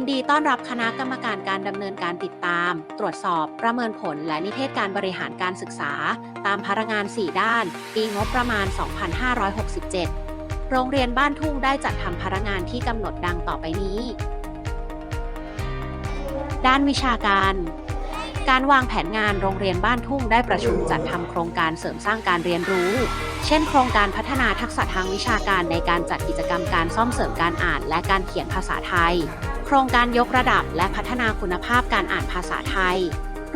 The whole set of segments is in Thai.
ยินดีต้อนรับคณะกรรมการการดำเนินการติดตาม ตรวจสอบประเมินผลและนิเทศการบริหารการศึกษา ตามพารางาน 4 ด้าน ปีงบประมาณ 2567 โรงเรียนบ้านทุ่งได้จัดทำพารางานที่กำหนดดังต่อไปนี้ ด้านวิชาการ การวางแผนงานโรงเรียนบ้านทุ่งได้ประชุมจัดทำโครงการเสริมสร้างการเรียนรู้ เช่น โครงการพัฒนาทักษะทางวิชาการในการจัดกิจกรรมการซ่อมเสริมการอ่านและการเขียนภาษาไทย โครงการยกระดับและพัฒนาคุณภาพการอ่านภาษาไทย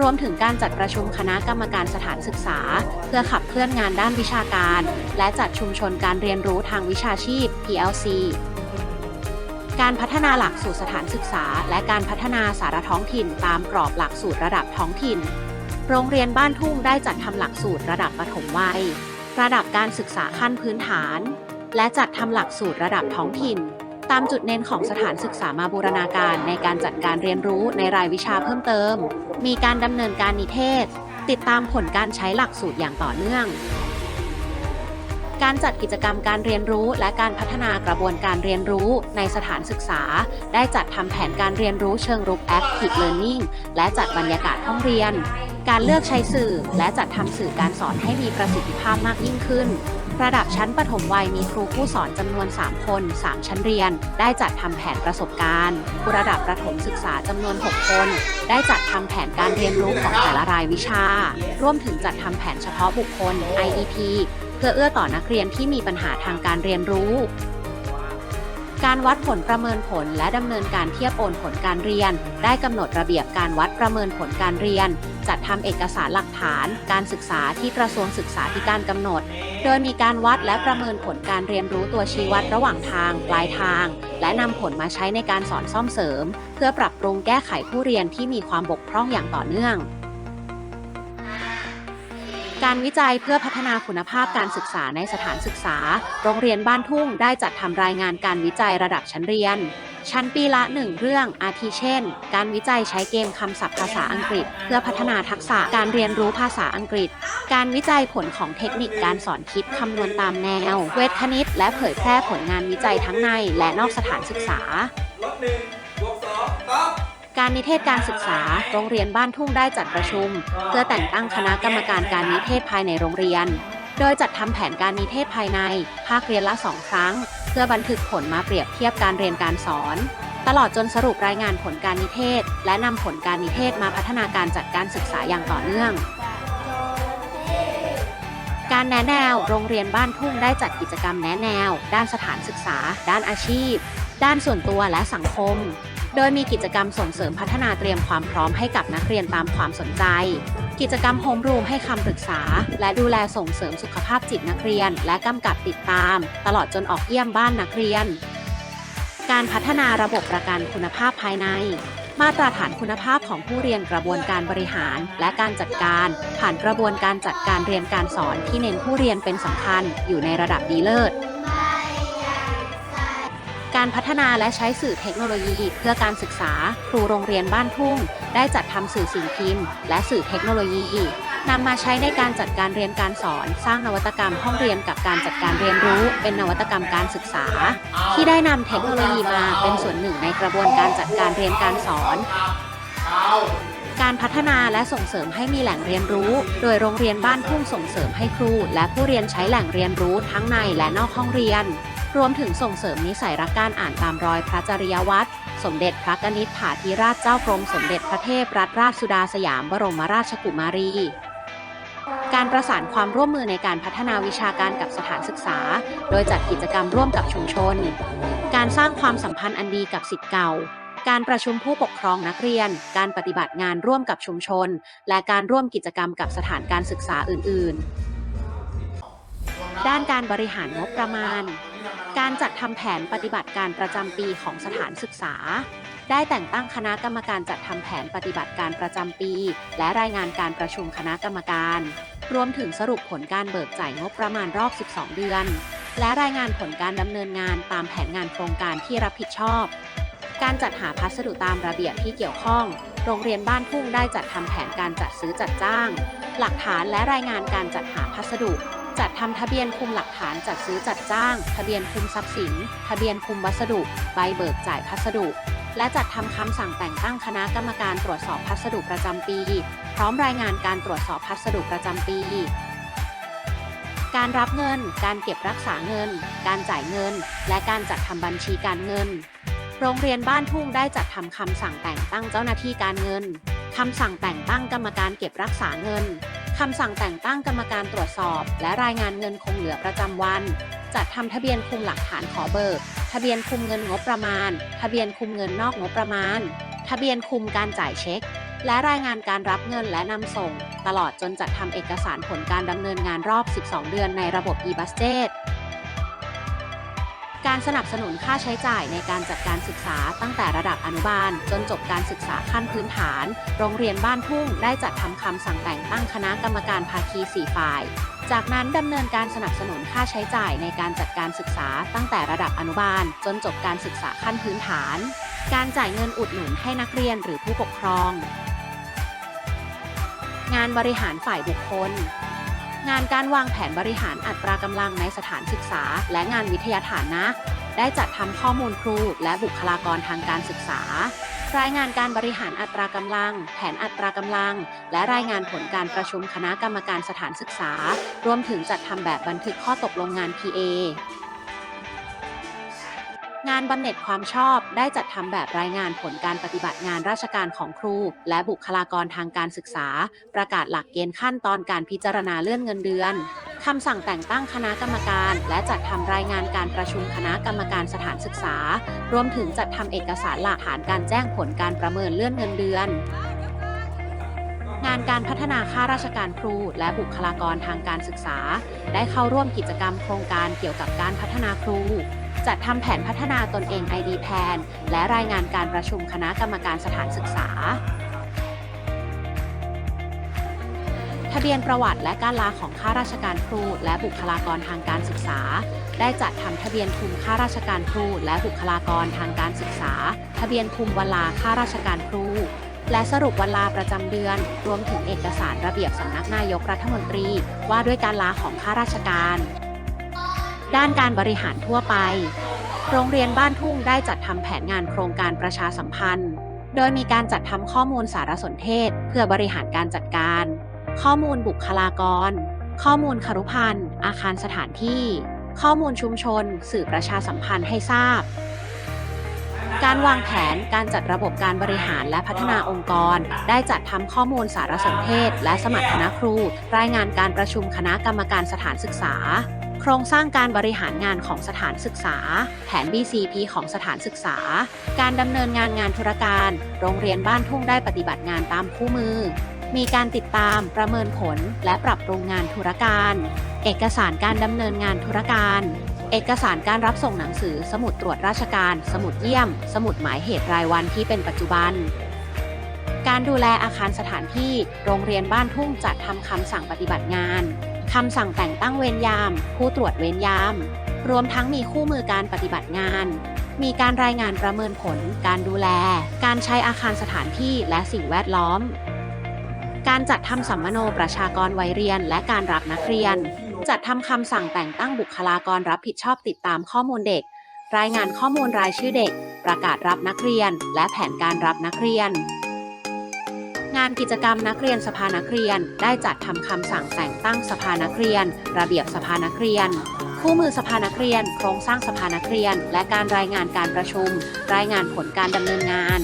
รวมถึงการจัดประชุมคณะกรรมการสถานศึกษา เพื่อขับเคลื่อนงานด้านวิชาการ และจัดชุมชนการเรียนรู้ทางวิชาชีพ PLC การพัฒนาหลักสูตรสถานศึกษา และการพัฒนาสารท้องถิ่นตามกรอบหลักสูตรระดับท้องถิ่น โรงเรียนบ้านทุ่งได้จัดทำหลักสูตรระดับประถมวัย ระดับการศึกษาขั้นพื้นฐาน และจัดทำหลักสูตรระดับท้องถิ่น ตามจุดเน้นของสถานศึกษามาบูรณาการในการจัดการเรียนรู้ในรายวิชาเพิ่มเติม มีการดำเนินการนิเทศ ติดตามผลการใช้หลักสูตรอย่างต่อเนื่อง การจัดกิจกรรมการเรียนรู้และการพัฒนากระบวนการเรียนรู้ในสถานศึกษา ได้จัดทำแผนการเรียนรู้เชิงรุก Active Learning และจัดบรรยากาศห้องเรียน การเลือกใช้สื่อและจัดทำสื่อการสอนให้มีประสิทธิภาพมากยิ่งขึ้น ระดับชั้นประถมวัยมีครูผู้สอนจำนวน 3 คน 3 ชั้นเรียน ได้จัดทำแผนประสบการณ์ระดับประถมศึกษาจำนวน 6 คน ได้จัดทำแผนการเรียนรู้ของแต่ละรายวิชา ร่วมถึงจัดทำแผนเฉพาะบุคคล IEP เพื่อเอื้อต่อนักเรียนที่มีปัญหาทางการเรียนรู้การวัดผลประเมินผลและดำเนินการเทียบโอนผลการเรียน ได้กำหนดระเบียบการวัดประเมินผลการเรียน จัดทำเอกสารหลักฐาน การศึกษาที่กระทรวงศึกษาธิการกำหนด โดยมีการวัดและประเมินผลการเรียนรู้ตัวชี้วัดระหว่างทาง ปลายทาง และนำผลมาใช้ในการสอนซ่อมเสริม เพื่อปรับปรุงแก้ไขผู้เรียนที่มีความบกพร่องอย่างต่อเนื่อง การวิจัยเพื่อพัฒนาคุณภาพการศึกษาในสถานศึกษา โรงเรียนบ้านทุ่งได้จัดทำรายงานการวิจัยระดับชั้นเรียน ชั้นปีละ 1 เรื่อง อาทิเช่น การวิจัยใช้เกมคำศัพท์ภาษาอังกฤษ เพื่อพัฒนาทักษะการเรียนรู้ภาษาอังกฤษ การวิจัยผลของเทคนิคการสอนคิดคำนวณตามแนว เวทคณิต และเผยแพร่ผลงานวิจัยทั้งในและนอกสถานศึกษาการนิเทศการศึกษา โรงเรียนบ้านทุ่งได้จัดประชุม เพื่อแต่งตั้งคณะกรรมการการนิเทศภายในโรงเรียน โดยจัดทำแผนการนิเทศภายใน ภาคเรียนละสองครั้ง เพื่อบันทึกผลมาเปรียบเทียบการเรียนการสอน ตลอดจนสรุปรายงานผลการนิเทศ และนำผลการนิเทศมาพัฒนาการจัดการศึกษาอย่างต่อเนื่อง การแนะแนวโรงเรียนบ้านทุ่งได้จัดกิจกรรมแนะแนว ด้านสถานศึกษา ด้านอาชีพ ด้านส่วนตัวและสังคม โดยมีกิจกรรมส่งเสริมพัฒนาเตรียมความพร้อมให้กับนักเรียนตามความสนใจ กิจกรรมโฮมรูมให้คำปรึกษา และดูแลส่งเสริมสุขภาพจิตนักเรียน และกำกับติดตาม ตลอดจนออกเยี่ยมบ้านนักเรียน การพัฒนาระบบประกันคุณภาพภายใน มาตรฐานคุณภาพของผู้เรียนกระบวนการบริหาร และการจัดการ ผ่านกระบวนการจัดการเรียนการสอนที่เน้นผู้เรียนเป็นสำคัญ อยู่ในระดับดีเลิศ การพัฒนาและใช้สื่อเทคโนโลยีเพื่อการศึกษา ครูโรงเรียนบ้านทุ่ง ได้จัดทำสื่อสิ่งพิมพ์ และสื่อเทคโนโลยีนำมาใช้ในการจัดการเรียนการสอน สร้างนวัตกรรมห้องเรียนกับการจัดการเรียนรู้ เป็นนวัตกรรมการศึกษา ที่ได้นำเทคโนโลยีมาเป็นส่วนหนึ่งในกระบวนการจัดการเรียนการสอน การพัฒนาและส่งเสริมให้มีแหล่งเรียนรู้ โดยโรงเรียนบ้านทุ่งส่งเสริมให้ครู และผู้เรียนใช้แหล่งเรียนรู้ทั้งในและนอกห้องเรียน รวมถึงส่งเสริมนิสัยรักการอ่านตามรอยพระจริยวัตรสมเด็จพระกนิษฐาธิราชเจ้ากรมสมเด็จพระเทพรัตนราชสุดาสยามบรมราชกุมารีการประสานความร่วมมือในการพัฒนาวิชาการกับสถานศึกษา โดยจัดกิจกรรมร่วมกับชุมชน การสร้างความสัมพันธ์อันดีกับสิทธิ์เก่า การประชุมผู้ปกครองนักเรียน การปฏิบัติงานร่วมกับชุมชน และการร่วมกิจกรรมกับสถานการศึกษาอื่น ๆ ด้านการบริหารงบประมาณ การจัดทำแผนปฏิบัติการประจำปีของสถานศึกษา ได้แต่งตั้งคณะกรรมการจัดทำแผนปฏิบัติการประจำปี และรายงานการประชุมคณะกรรมการ รวมถึงสรุปผลการเบิกจ่ายงบประมาณรอบ 12 เดือน และรายงานผลการดำเนินงานตามแผนงานโครงการที่รับผิดชอบ การจัดหาพัสดุตามระเบียบที่เกี่ยวข้อง โรงเรียนบ้านทุ่งได้จัดทำแผนการจัดซื้อจัดจ้าง หลักฐานและรายงานการจัดหาพัสดุ จัดทำทะเบียนคุมหลักฐานจัดซื้อจัดจ้าง ทะเบียนคุมทรัพย์สิน ทะเบียนคุมวัสดุ ใบเบิกจ่ายพัสดุ และจัดทำคำสั่งแต่งตั้งคณะกรรมการตรวจสอบพัสดุประจำปี พร้อมรายงานการตรวจสอบพัสดุประจำปีการรับเงิน การเก็บรักษาเงิน การจ่ายเงิน และการจัดทำบัญชีการเงิน โรงเรียนบ้านทุ่งได้จัดทำคำสั่งแต่งตั้งเจ้าหน้าที่การเงิน คำสั่งแต่งตั้งกรรมการเก็บรักษาเงิน คำสั่งแต่งตั้งกรรมการตรวจสอบ และรายงานเงินคงเหลือประจำวัน จัดทำทะเบียนคุมหลักฐานขอเบิก ทะเบียนคุมเงินงบประมาณ ทะเบียนคุมเงินนอกงบประมาณ ทะเบียนคุมการจ่ายเช็ค และรายงานการรับเงินและนำส่ง ตลอดจนจัดทำเอกสารผลการดำเนินงานรอบ 12 เดือนในระบบ e-budget การสนับสนุนค่าใช้จ่ายในการจัดการศึกษาตั้งแต่ระดับอนุบาล จนจบการศึกษาขั้นพื้นฐาน โรงเรียนบ้านทุ่งได้จัดทำคำสั่งแต่งตั้งคณะกรรมการภาคี4ฝ่าย จากนั้นดำเนินการสนับสนุนค่าใช้จ่ายในการจัดการศึกษาตั้งแต่ระดับอนุบาล จนจบการศึกษาขั้นพื้นฐาน การจ่ายเงินอุดหนุนให้นักเรียนหรือผู้ปกครอง งานบริหารฝ่ายบุคคล งานการวางแผนบริหารอัตรากำลังในสถานศึกษา และงานวิทยาฐานะ ได้จัดทำข้อมูลครูและบุคลากรทางการศึกษา รายงานการบริหารอัตรากำลัง แผนอัตรากำลัง และรายงานผลการประชุมคณะกรรมการสถานศึกษา รวมถึงจัดทำแบบบันทึกข้อตกลงงาน PA งานบำเหน็จความชอบได้จัดทำแบบรายงานผลการปฏิบัติงานราชการของครู และบุคลากรทางการศึกษา ประกาศหลักเกณฑ์ขั้นตอนการพิจารณาเลื่อนเงินเดือนคำสั่งแต่งตั้งคณะกรรมการ และจัดทำรายงานการประชุมคณะกรรมการสถานศึกษา รวมถึงจัดทำเอกสารหลักฐานการแจ้งผลการประเมินเลื่อนเงินเดือน งานการพัฒนาข้าราชการครู และบุคลากรทางการศึกษา ได้เข้าร่วมกิจกรรมโครงการเกี่ยวกับการพัฒนาครู จัดทำแผนพัฒนาตนเอง ID แพนและรายงานการประชุมคณะกรรมการสถานศึกษา ทะเบียนประวัติและการลาของข้าราชการครู และบุคลากรทางการศึกษา ได้จัดทำทะเบียนคุมข้าราชการครู และบุคลากรทางการศึกษา ทะเบียนคุมเวลาข้าราชการครูและสรุปวันลาประจำเดือน รวมถึงเอกสารระเบียบสำนักนายกรัฐมนตรี ว่าด้วยการลาของข้าราชการ ด้านการบริหารทั่วไป โรงเรียนบ้านทุ่งได้จัดทำแผนงานโครงการประชาสัมพันธ์ โดยมีการจัดทำข้อมูลสารสนเทศ เพื่อบริหารการจัดการ ข้อมูลบุคลากร ข้อมูลคารุพันธ์ อาคารสถานที่ ข้อมูลชุมชน สื่อประชาสัมพันธ์ให้ทราบ การวางแผนการจัดระบบการบริหารและพัฒนาองค์กร ได้จัดทำข้อมูลสารสนเทศ และสมัครคณะครู รายงานการประชุมคณะกรรมการสถานศึกษา โครงสร้างการบริหารงานของสถานศึกษา แผน BCP ของสถานศึกษา การดำเนินงานงานธุรการ โรงเรียนบ้านทุ่งได้ปฏิบัติงานตามคู่มือ มีการติดตามประเมินผลและปรับปรุงงานธุรการ เอกสารการดำเนินงานธุรการเอกสารการรับส่งหนังสือ สมุดตรวจราชการ สมุดเยี่ยม สมุดหมายเหตุรายวันที่เป็นปัจจุบัน การดูแลอาคารสถานที่ โรงเรียนบ้านทุ่งจัดทำคำสั่งปฏิบัติงาน คำสั่งแต่งตั้งเวรยาม ผู้ตรวจเวรยาม รวมทั้งมีคู่มือการปฏิบัติงาน มีการรายงานประเมินผล การดูแล การใช้อาคารสถานที่และสิ่งแวดล้อม การจัดทำสัมมโนประชากรวัยเรียน และการรับนักเรียน จัดทำคำสั่งแต่งตั้งบุคลากรรับผิดชอบติดตามข้อมูลเด็ก รายงานข้อมูลรายชื่อเด็ก ประกาศรับนักเรียน และแผนการรับนักเรียน งานกิจกรรมนักเรียนสภานักเรียน ได้จัดทำคำสั่งแต่งตั้งสภานักเรียน ระเบียบสภานักเรียน คู่มือสภานักเรียน โครงสร้างสภานักเรียน และการรายงานการประชุม รายงานผลการดำเนินงาน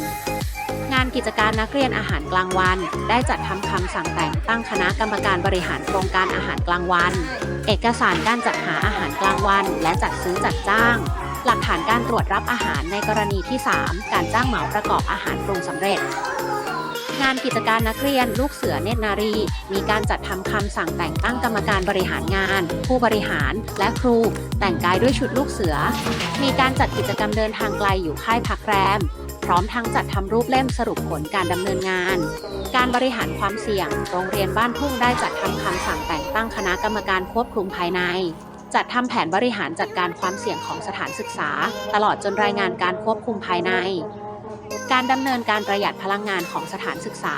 งานกิจการนักเรียนอาหารกลางวัน ได้จัดทำคำสั่งแต่งตั้งคณะกรรมการบริหารโครงการอาหารกลางวัน เอกสารการจัดหาอาหารกลางวัน และจัดซื้อจัดจ้างหลักฐานการตรวจรับอาหารในกรณีที่ 3 การจ้างเหมาประกอบอาหารปรุงสำเร็จ งานกิจการนักเรียนลูกเสือเนตรนารี มีการจัดทำคำสั่งแต่งตั้งกรรมการบริหารงาน ผู้บริหารและครู แต่งกายด้วยชุดลูกเสือ มีการจัดกิจกรรมเดินทางไกลอยู่ค่ายพักแรม พร้อมทั้งจัดทำรูปเล่มสรุปผลการดำเนินงาน การบริหารความเสี่ยง โรงเรียนบ้านทุ่งได้จัดทำคำสั่งแต่งตั้งคณะกรรมการควบคุมภายในจัดทำแผนบริหารจัดการความเสี่ยงของสถานศึกษา ตลอดจนรายงานการควบคุมภายใน การดำเนินการประหยัดพลังงานของสถานศึกษา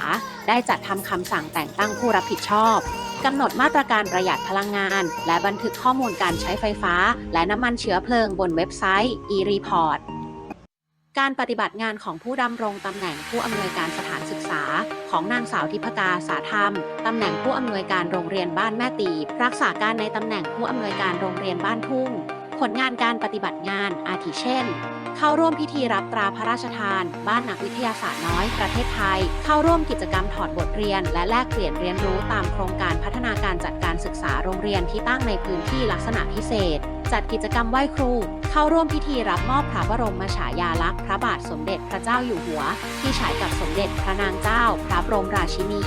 ได้จัดทำคำสั่งแต่งตั้งผู้รับผิดชอบกำหนดมาตรการประหยัดพลังงาน และบันทึกข้อมูลการใช้ไฟฟ้า และน้ำมันเชื้อเพลิงบนเว็บไซต์ e-report การปฏิบัติงานของผู้ดำรงตำแหน่งผู้อำนวยการสถานศึกษา ของนางสาวทิพกาสาธรรม ตำแหน่งผู้อำนวยการโรงเรียนบ้านแม่ตีบรักษาการในตำแหน่งผู้อำนวยการโรงเรียนบ้านทุ่ง ผลงานการปฏิบัติงานอาทิเช่น เข้าร่วมพิธีรับตราพระราชทาน บ้านนักวิทยาศาสตร์น้อย ประเทศไทย เข้าร่วมกิจกรรมถอดบทเรียน และแลกเปลี่ยนเรียนรู้ตามโครงการพัฒนาการจัดการศึกษาโรงเรียนที่ตั้งในพื้นที่ลักษณะพิเศษ จัดกิจกรรมไหว้ครู เข้าร่วมพิธีรับมอบพระบรมฉายาลักษณ์พระบาทสมเด็จพระเจ้าอยู่หัว ที่ฉายกับสมเด็จพระนางเจ้า พระบรมราชินี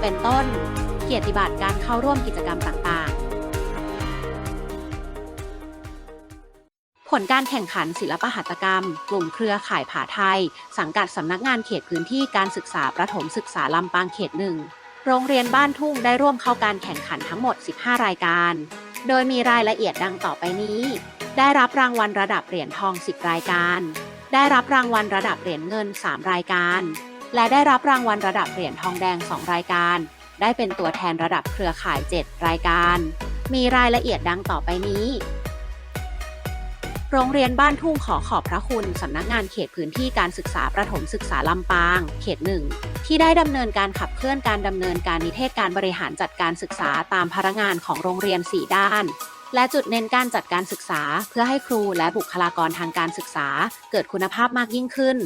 เป็นต้น เกียรติบัตรการเข้าร่วมกิจกรรมต่างๆ ลการแข่งขันศิลปหัตถกรรม กลุ่มเครือข่ายผาไทย สังกัดสำนักงานเขตพื้นที่การศึกษาประถมศึกษาลำปางเขตหนึ่งโรงเรียนบ้านทุ่งได้ร่วมเข้าการแข่งขันทั้งหมด 15 รายการ โดยมีรายละเอียดดังต่อไปนี้ ได้รับรางวัลระดับเหรียญทอง 10 รายการ ได้รับรางวัลระดับเหรียญเงิน 3 รายการ และได้รับรางวัลระดับเหรียญทองแดง 2 รายการ ได้เป็นตัวแทนระดับเครือข่าย 7 รายการ มีรายละเอียดดังต่อไปนี้ โรงเรียนบ้านทุ่งขอขอบพระคุณ สำนักงานเขตพื้นที่การศึกษาประถมศึกษาลำปาง เขตหนึ่งที่ได้ดำเนินการขับเคลื่อนการดำเนินการนิเทศการบริหารจัดการศึกษาตามพนักงานของโรงเรียน 4 ด้าน และจุดเน้นการจัดการศึกษา เพื่อให้ครูและบุคลากรทางการศึกษา เกิดคุณภาพมากยิ่งขึ้น